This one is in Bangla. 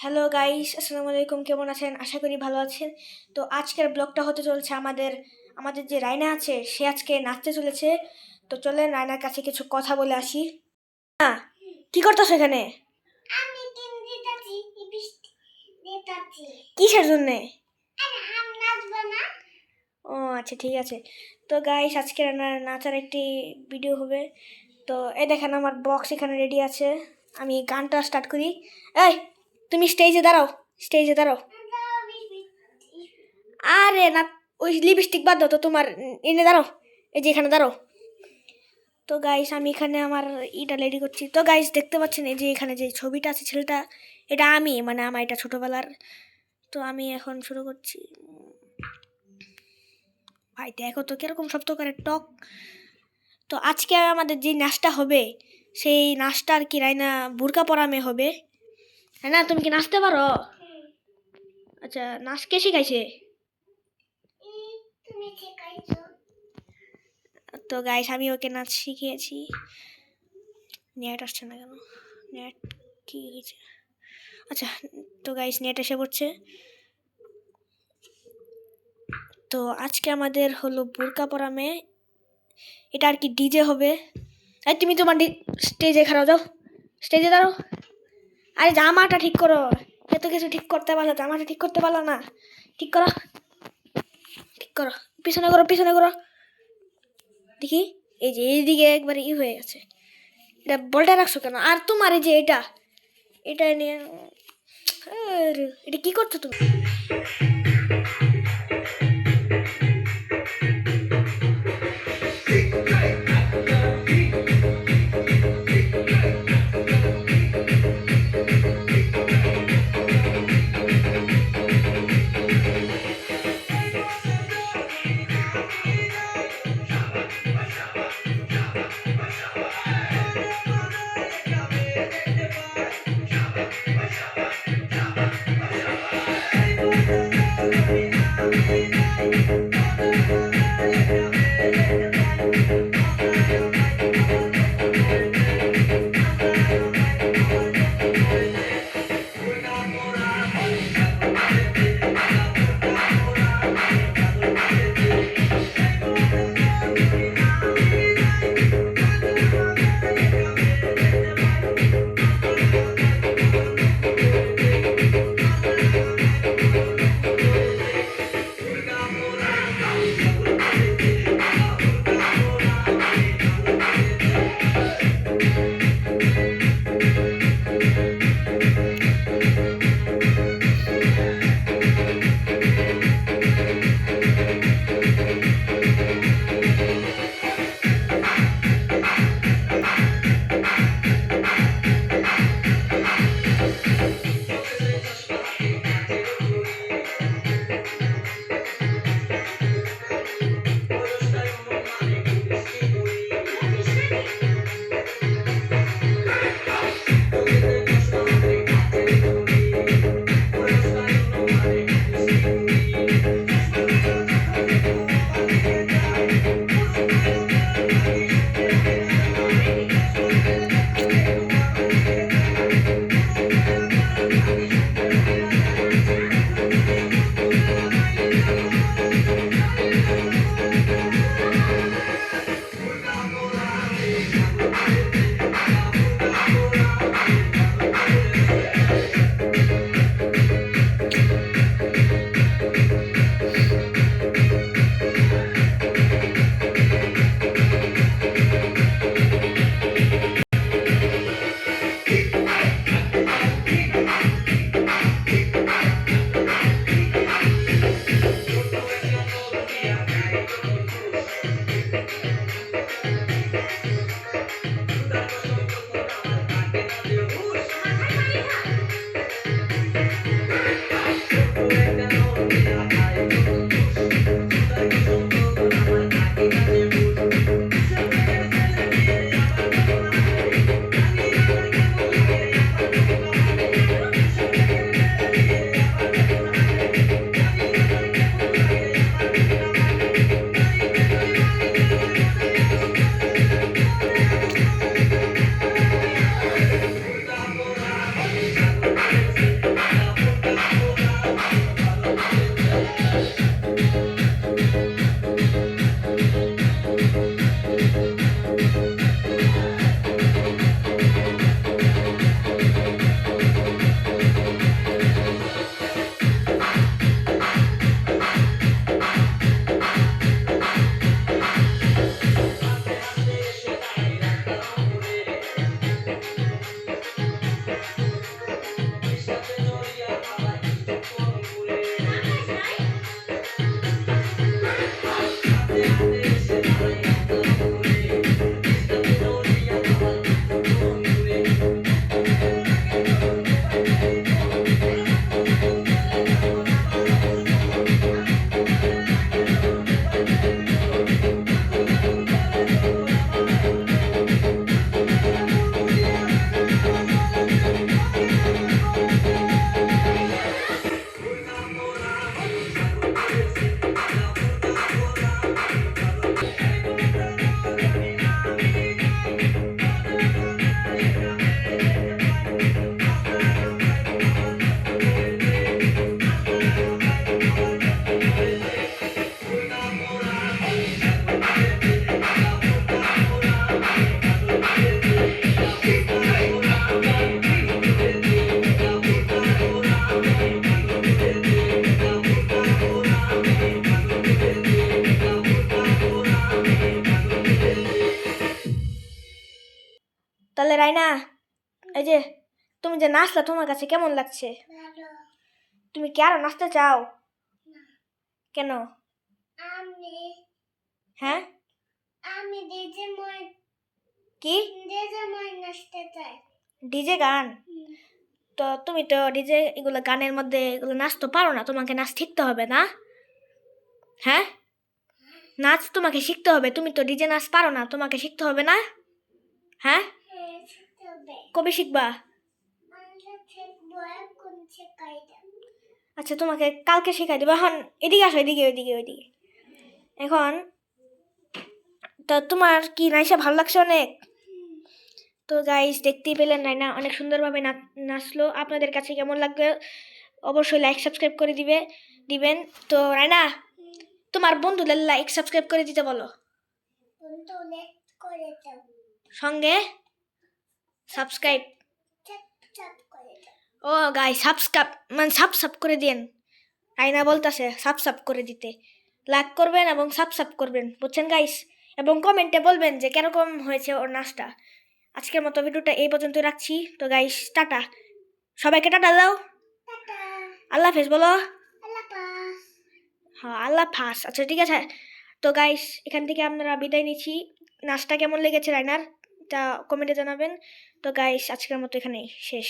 হ্যালো গাইস আসসালামু আলাইকুম কেমন আছেন? আশা করি ভালো আছেন। তো আজকের ব্লগটা হতে চলছে আমাদের আমাদের যে রায়না আছে সে আজকে নাচতে চলেছে। তো চলেন রায়নার কাছে কিছু কথা বলে আসি। হ্যাঁ কি করতেছো এখানে? কিসের জন্যে? ও আচ্ছা ঠিক আছে। তো গাইস আজকে রান্নার নাচার একটি ভিডিও হবে। তো এই দেখেন আমার বক্স এখানে রেডি আছে। আমি গানটা স্টার্ট করি। এই তুমি স্টেজে দাঁড়াও স্টেজে দাঁড়াও। আরে না, ওই লিপস্টিক বাদ দাও তো তোমার, এনে দাঁড়াও, এই যে এখানে দাঁড়াও। তো গাইস আমি এখানে আমার ইটা রেডি করছি। তো গাইস দেখতে পাচ্ছেন এই যে এখানে যে ছবিটা আছে ছেলেটা, এটা আমি মানে আমার এটা ছোটোবেলার। তো আমি এখন শুরু করছি। ভাই, দেখো তো কীরকম শব্দ করে টক। তো আজকে আমাদের যে নাচটা হবে, সেই নাচটা আর কি রাইনা বুরকা পরামে হবে। হ্যাঁ না, তুমি কি নাচতে পারো? আচ্ছা নাচ কে শিখাইছে? তো গাইস আমি ওকে নাচ শিখিয়েছি। নেট আসছে না কেন? নেট কি হয়েছে? আচ্ছা তো গাইস নেট এসে পড়ছে। তো আজকে আমাদের হলো বোরকা পরা মেয়ে। এটা আর কি ডিজে হবে? এই, তুমি তোমার স্টেজে খারাপ যাও। স্টেজে দাঁড়াও। আরে জামাটা ঠিক করো। এত কিছু ঠিক করতে পারল জামাটা ঠিক করতে পারল না। ঠিক করো। ঠিক করো। পিছনে করো পিছনে করো। দেখি, এই যে এইদিকে একবারে ই হয়ে গেছে। এটা বলটা রাখছো কেন? আর তোমার এই যে এটা এটা নিয়ে এটা কি করছ তুমি? এই যে তুমি যে নাচলা তোমার কাছে কেমন লাগছে? তুমি কি আরও নাচতে চাও? কেন? আমি হ্যাঁ? আমি ডিজে মই কি? ডিজে মই নাচতে চাই। ডিজে গান? তো তুমি তো ডিজে এগুলো গানের মধ্যে এগুলো নাচতে পারো না তোমাকে নাচ শিখতে হবে না? হ্যাঁ? নাচ তোমাকে শিখতে হবে তুমি তো ডিজে নাচ পারো না তোমাকে শিখতে হবে না? হ্যাঁ? কবে শিখবা? আচ্ছা তোমাকে কালকে শেখাই দেবো। এখন এদিকে আসো এদিকে ওইদিকে ওইদিকে। এখন তো তোমার কি নাইসা ভালো লাগছে অনেক? তো গাইস দেখতেই পেলেন রাইনা অনেক সুন্দরভাবে নাচলো। আপনাদের কাছে কেমন লাগবে? অবশ্যই লাইক সাবস্ক্রাইব করে দিবে দিবেন। তো রাইনা তোমার বন্ধুদের লাইক সাবস্ক্রাইব করে দিতে বলো। সঙ্গে সাবস্ক্রাইব ও গাই সাবস্ক্রাইব মানে সাব সাব করে দিন আয়না বলতেছে সাব সাব করে দিতে। লাইক করবেন এবং সাব সাব করবেন বুঝছেন গাইস এবং কমেন্টে বলবেন যে কীরকম হয়েছে ওর নাচটা। আজকের মতো ভিডিওটা এই পর্যন্ত রাখছি। তো গাইস টাটা। সবাইকে টাটা দাও। আল্লাহ হাফেজ বলো। হ্যাঁ আল্লাহ ফাস আচ্ছা ঠিক আছে। তো গাইস এখান থেকে আমরা বিদায় নিচ্ছি। নাচটা কেমন লেগেছে রাইনার? তা কমেন্টে জানাবেন। তো গাইস আজকের মতো এখানেই শেষ।